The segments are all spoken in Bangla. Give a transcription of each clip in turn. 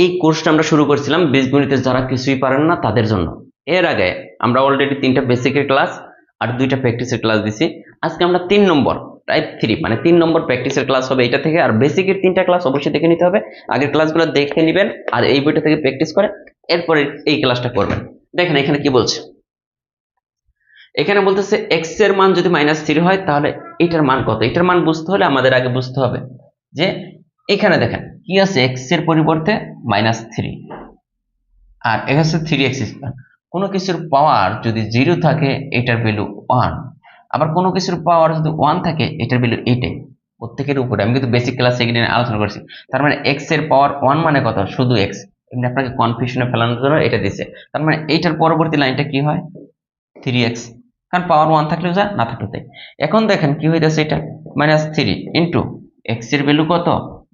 এই কোর্সটা আমরা শুরু করছিলাম, বীজগণিতে যারা কিছুই পারেন না তাদের জন্য। এর আগে আমরা অলরেডি তিনটা বেসিকের ক্লাস আর দুইটা প্র্যাকটিসের ক্লাস দিছি। আজকে আমরা তিন নম্বর টাইপ থ্রি মানে তিন নম্বর প্র্যাকটিসের ক্লাস হবে এটা থেকে। আর বেসিকের তিনটা ক্লাস অবশ্যই দেখে নিতে হবে। আগের ক্লাসগুলো দেখে নেবেন আর এই বইটা থেকে প্র্যাকটিস করে এরপরে এই ক্লাসটা করবেন। দেখেন এখানে কি বলছে? এখানে বলতেছে এক্সের মান যদি মাইনাস থ্রি হয় তাহলে এটার মান কত? এটার মান বুঝতে হলে আমাদের আগে বুঝতে হবে যে এখানে দেখেন, কি আছে? এক্সের পরিবর্তে মাইনাস থ্রি আর এখানে হচ্ছে থ্রি এক্স স্কোয়ার কোনো কিছুর পাওয়ার যদি জিরো থাকে, এটার ভ্যালু ওয়ান আবার কোনো কিছুর পাওয়ার যদি ওয়ান থাকে, এটার ভ্যালু এইটাই প্রত্যেকের উপরে। আমি কিন্তু বেসিক ক্লাস এখানে আলোচনা করছি। তার মানে এক্সের পাওয়ার ওয়ান মানে কত? শুধু এক্স এমনি আপনাকে কনফিউশনে ফেলানোর জন্য এটা দিছে। তার মানে এইটার পরবর্তী লাইনটা কি হয়? থ্রি এক্স কারণ পাওয়ার ওয়ান থাকলেও যা, না থাকলেও তাই। এখন দেখেন কি হইতেছে এটা? মাইনাস থ্রি ইন্টু এক্সের ভ্যালু কত?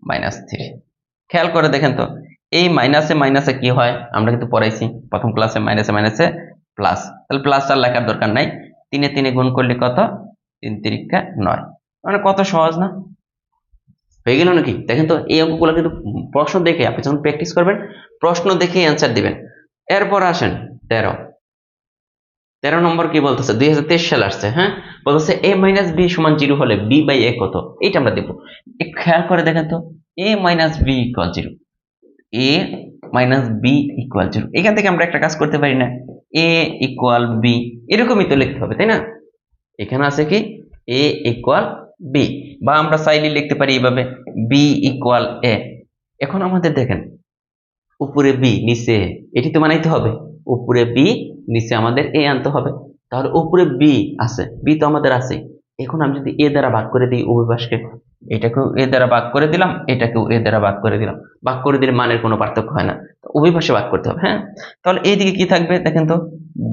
মাইনাস থ্রি খেয়াল করে দেখেন তো, এই মাইনাসে মাইনাসে কি হয়? আমরা কিন্তু পড়াইছি, প্রথম ক্লাসে মাইনাসে মাইনাসে প্লাস তাহলে প্লাস আর লেখার দরকার নাই। তিনে তিনে গুণ করলে কত? তিন তিরিকা নয়। মানে কত সহজ না? হয়ে গেল নাকি? দেখেন তো, এই অঙ্কগুলো কিন্তু প্রশ্ন দেখে আপনি যখন প্র্যাকটিস করবেন, প্রশ্ন দেখে অ্যান্সার দিবেন। এরপর আসেন, তেরো। তেরো নম্বর কি বলতেছে? দুই সালে আসছে হ্যাঁ? বলতেছে এ মাইনাস বি সমান জিরো হলে বি বাই এ কত? এইটা আমরা দেবো। খেয়াল করে দেখেন তো A minus B equal zero A minus B zero এখান থেকে আমরা একটা কাজ করতে পারি না। এ ইকুয়াল বি এরকমই তো লিখতে হবে, তাই না? এখানে আছে কি? এ ইকুয়াল বি বা আমরা চাইলে লিখতে পারি এইভাবে বি ইকুয়াল এ এখন আমাদের দেখেন, উপরে বি নিচে এটি তো বানাইতে হবে। উপরে বি নিচে আমাদের এ আনতে হবে। তাহলে উপরে বি আছে। বি তো আমাদের আছে এখন আমি যদি এ দ্বারা ভাগ করে দিই পাশকে এটাকেও এ দ্বারা ভাগ করে দিলাম, এটাকেও এ দ্বারা ভাগ করে দিলাম। ভাগ করে দিলে মানের কোনো পার্থক্য হয় না। পাশে ভাগ করতে হবে হ্যাঁ? তাহলে এইদিকে কি থাকবে? দেখেন তো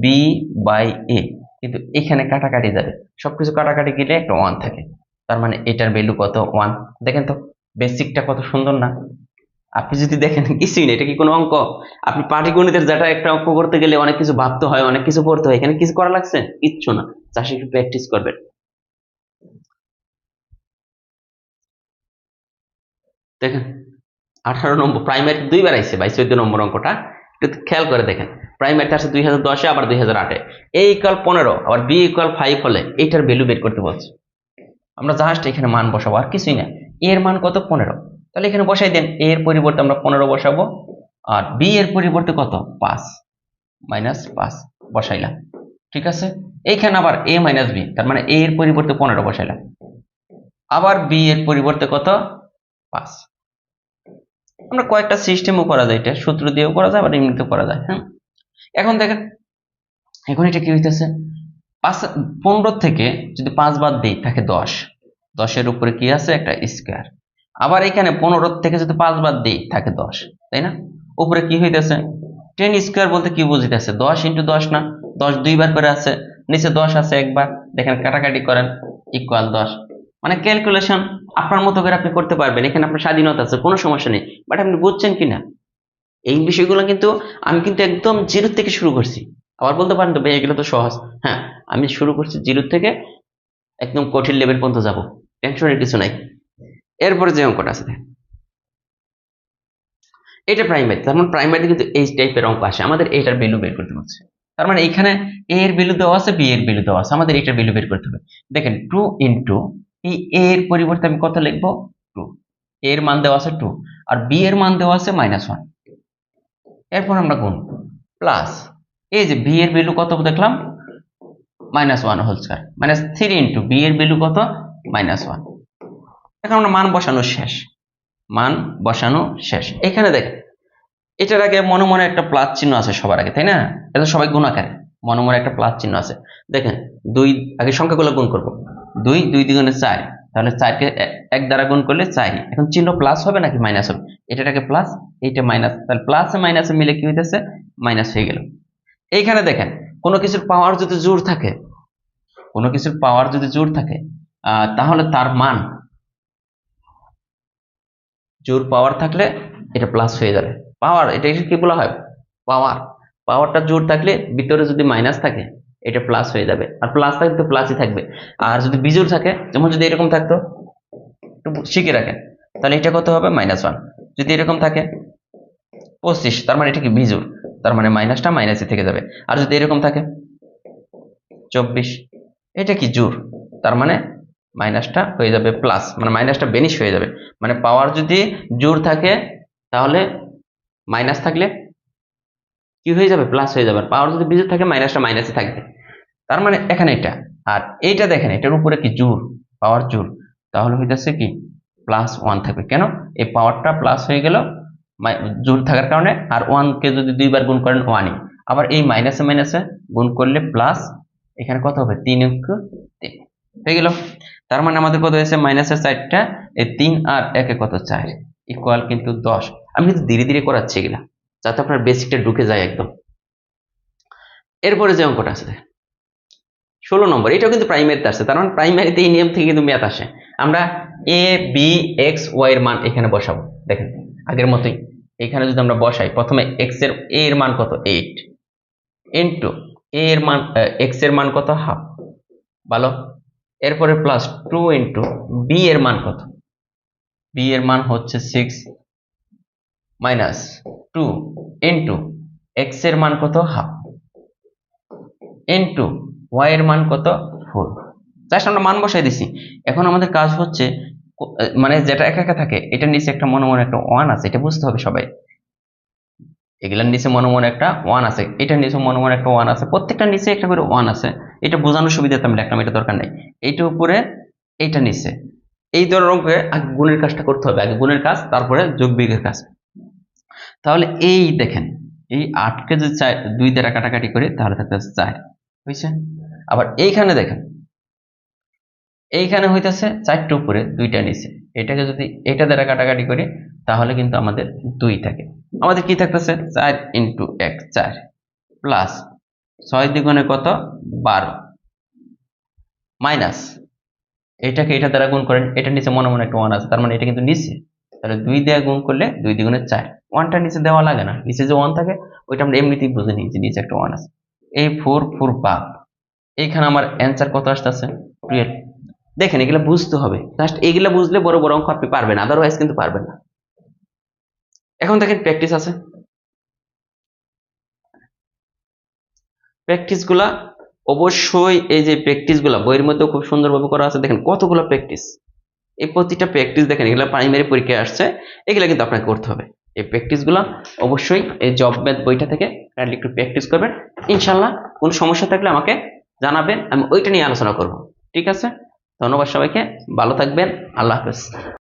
বি বাই এ কিন্তু এখানে কাটাকাটি যাবে। সবকিছু কাটাকাটি গেলে একটা ওয়ান থাকে। তার মানে এটার ভ্যালু কত? ওয়ান দেখেন তো বেসিকটা কত সুন্দর না? আপনি যদি দেখেন, কিছুই না, এটা কি কোনো অঙ্ক? আপনি পাটিগণিতের যেটা একটা অঙ্ক করতে গেলে অনেক কিছু ভাবতে হয়, অনেক কিছু পড়তে হয়, এখানে কিছু করা লাগছে? কিচ্ছু না, চাষি একটু প্র্যাকটিস করবেন। দেখেন, আঠারো নম্বর প্রাইমারি দুইবার আইছে বাইশ চোদ্দ নম্বর অঙ্কটা। একটু খেয়াল করে দেখেন প্রাইমারিতে আসছে দুই হাজার দশে, আবার দুই হাজার আটে। এ ইকুয়াল পনেরো, আবার বি ইকুয়াল ফাইভ হলে এইটার ভ্যালু বের করতে বলছে। আমরা জাহাজটা এখানে মান বসাবো, আর কিছুই না। এর মান কত? পনেরো। তাহলে এখানে বসাই দেন এর পরিবর্তে আমরা পনেরো বসাবো, আর বি এর পরিবর্তে কত? পাঁচ মাইনাস পাঁচ, বসাইলাম, ঠিক আছে? এইখানে আবার এ মাইনাস বি তার মানে এ এর পরিবর্তে পনেরো বসাইলাম, আবার বি এর পরিবর্তে কত? পাঁচ, আমরা কয়েকটা সিস্টেমও করা যায়, এটা সূত্র দিয়েও করা যায়, আবার এমনিতেও করা যায় হ্যাঁ? এখন দেখেন, এখন এটা কি হইতেছে? পাঁচ, পনেরো থেকে যদি পাঁচ বাদ দিই থাকে দশ, দশের উপরে কি আছে? একটা স্কোয়ার আবার এখানে পনেরো থেকে যদি পাঁচ বাদ দিই, থাকে দশ, তাই না? উপরে কি হইতেছে? টেন স্কোয়ার বলতে কি বুঝিতেছে? দশ ইন্টু দশ না? দশ দুইবার করে আছে, নিচে দশ আছে একবার। দেখেন, কাটাকাটি করেন ইকুয়াল দশ। মানে ক্যালকুলেশন আপনার মতো করে আপনি করতে পারবেন। এখানে আপনার স্বাধীনতা আছে, কোনো সমস্যা নেই। বাট আপনি বুঝছেন কি না এই বিষয়গুলো কিন্তু আমি কিন্তু একদম জিরো থেকে শুরু করছি। আবার বলতে পারেন তো ভাই এগুলো তো সহজ। হ্যাঁ আমি শুরু করছি জিরো থেকে একদম কঠিন লেভেল পর্যন্ত যাব। টেনশনের কিছু নাই। এরপরে যে অঙ্কটা আছে এটা প্রাইমারি তার মানে প্রাইমারিতে কিন্তু এই টাইপের অঙ্ক আসে। আমাদের এটার ভ্যালু বের করতে হচ্ছে। তার মানে এখানে এ এর ভ্যালু দেওয়া আছে বি এর ভ্যালু দেওয়া আছে। আমাদের এটার ভ্যালু বের করতে হবে। দেখেন টু ইন্টু এই এ এর পরিবর্তে আমি কত লিখব? টু এর মান দেওয়া আছে টু আর বি এর মান দেওয়া আছে মাইনাস ওয়ান এরপর আমরা গুণ। প্লাস এই যে বি এর ভ্যালু কত দেখলাম? Minus one whole square minus three into B এর ভ্যালু কত? মাইনাস ওয়ান এখন আমরা মান বসানো শেষ। মান বসানো শেষ। এখানে দেখেন এটার আগে মনে মনে একটা প্লাস চিহ্ন আছে সবার আগে, তাই না? এটা সবাই গুণাকারে। মনে মনে একটা প্লাস চিহ্ন আছে। দেখেন, দুই, আগে সংখ্যাগুলো গুণ করব। দুই দুই দ্বিগুণে চার। তাহলে চারকে এক দ্বারা গুণ করলে চার এখন চিহ্ন প্লাস হবে নাকি মাইনাস হবে? এটাটাকে প্লাস এইটা মাইনাস তাহলে প্লাসে মাইনাসে মিলে কি হইতেছে? মাইনাস হয়ে গেল। এইখানে দেখেন, কোনো কিছুর পাওয়ার যদি জোর থাকে, কোনো কিছুর পাওয়ার যদি জোর থাকে তাহলে তার মান জোর পাওয়ার থাকলে এটা প্লাস হয়ে যাবে। পাওয়ার এটা কি বলা হয়? পাওয়ার পাওয়ারটা জোর থাকলে ভিতরে যদি মাইনাস থাকে, এটা প্লাস হয়ে যাবে। আর প্লাস থাকলে তো প্লাসই থাকবে। আর যদি বিজোড় থাকে, যেমন যদি এরকম থাকতো, একটু শিখে রাখেন। তাহলে এটা কত হবে? মাইনাস ওয়ান যদি এরকম থাকে, পঁচিশ, তার মানে এটা কি বিজুর তার মানে মাইনাসটা মাইনাসে থেকে যাবে। আর যদি এরকম থাকে, চব্বিশ, এটা কি জোর? তার মানে মাইনাসটা হয়ে যাবে প্লাস মানে মাইনাসটা বেনিশ হয়ে যাবে। মানে পাওয়ার যদি জোর থাকে, তাহলে মাইনাস থাকলে কি হয়ে যাবে? প্লাস হয়ে যাবে। পাওয়ার যদি বিজুর থাকে মাইনাসটা মাইনাসে থাকবে। তার মানে এখানে এটা। আর এইটা দেখেন, এটার উপরে কি জোর? পাওয়ার জোর। তাহলে হইতেছে কি? প্লাস ওয়ান থাকবে। কেন? এই পাওয়ারটা প্লাস হয়ে গেল জোর থাকার কারণে। আর ওয়ানকে যদি দুইবার গুণ করেন ওয়ানই আবার এই মাইনাসে মাইনাসে গুণ করলে প্লাস এখানে কত হবে? তিন হয়ে গেল। তার মানে আমাদের কত হয়েছে? মাইনাসের সাইডটা এই তিন আর একে কত চার? ইকুয়াল কিন্তু দশ। আমি কিন্তু ধীরে ধীরে করাচ্ছি এগুলা, যাতে আপনার বেসিকটা ঢুকে যায় একদম। এরপরে যে অঙ্কটা আছে ষোলো নম্বর, এটাও কিন্তু প্রাইমারিতে আসছে। তার মানে প্রাইমারিতে এই নিয়ম থেকে কিন্তু ম্যাথ আসে। আমরা এ বি এক্স ওয়াই এর মান এখানে বসাবো। দেখেন, আগের মতোই। এখানে যদি আমরা বসাই, প্রথমে এক্সের এ এর মান কত? এইট ইন্টু এ এর মান এক্সের মান কত? হাফ ভালো? এরপরে প্লাস টু ইন্টু বি এর মান কত? বি এর মান হচ্ছে সিক্স মাইনাস টু ইন্টু এক্সের মান কত? হাফ ইন্টু ওয়াই এর মান কত? ফোর জাস্ট আমরা মান বসাই দিছি। এখন আমাদের কাজ হচ্ছে মানে যেটা একা একা থাকে, এটার নিচে একটা মনে মনে একটা ওয়ান আছে, এটা বুঝতে হবে সবাই। এগুলার নিচে মনে মনে একটা ওয়ান আছে, এটার নিচে মনে মনে একটা ওয়ান আছে, প্রত্যেকটার নিচে একটা করে ওয়ান আছে। এটা বোঝানোর সুবিধাতে আমি লিখলাম এটা দরকার নেই। এইটার উপরে এইটা নিচে। এই ধরনের আগে গুণের কাজটা করতে হবে, আগে গুণের কাজ, তারপরে যোগ বিয়োগের কাজ। তাহলে এই দেখেন, এই আটকে যদি চার, দুই দ্বারা কাটাকাটি করি, তাহলে থাকতে চার হয়েছে আবার এইখানে দেখেন, এইখানে হইতেছে চারটে উপরে দুইটা নিচে। এটাকে যদি এটা দ্বারা কাটাকাটি করি, তাহলে কিন্তু আমাদের দুই থাকে। আমাদের কি থাকতেছে? চার ইন্টু এক, চার, প্লাস ছয় দ্বিগুণে কত? বারো। মাইনাস। এটাকে এটা দ্বারা গুণ করেন, এটা নিচে মনে মনে একটা ওয়ান আছে, তার মানে এটা কিন্তু নিচে। তাহলে দুই দিয়ে গুণ করলে দুই দ্বিগুণে চার। ওয়ানটা নিচে দেওয়া লাগে না। নিচে যে ওয়ান থাকে, ওইটা আমরা এমনিতেই বুঝে নিয়েছি, নিচে একটা ওয়ান আছে। এই ফোর ফোর বাপ এইখানে আমার অ্যান্সার কত আসতেছে? টুয়েলভ দেখেন, এগুলো বুঝতে হবে। জাস্ট এগুলো বুঝলে বড় বড় অঙ্ক আপনি পারবেন আদারওয়াইজ কিন্তু পারবেন না। এখন দেখেন প্র্যাকটিস আছে। প্র্যাকটিসগুলা অবশ্যই এই যে প্র্যাকটিসগুলা, বইয়ের মধ্যে খুব সুন্দরভাবে করা আছে। দেখেন কতগুলো প্র্যাকটিস এই প্রতিটা প্র্যাকটিস দেখেন, এগুলো প্রাইমারি পরীক্ষায় আসছে, এগুলো কিন্তু আপনাকে করতে হবে। এই প্র্যাকটিসগুলা অবশ্যই এই জব ম্যাথ বইটা থেকে কাইন্ডলি একটু প্র্যাকটিস করবেন। ইনশাল্লাহ কোনো সমস্যা থাকলে আমাকে জানাবেন, আমি ওইটা নিয়ে আলোচনা করব। ঠিক আছে? ধন্যবাদ সবাইকে, ভালো থাকবেন, আল্লাহ হাফেজ।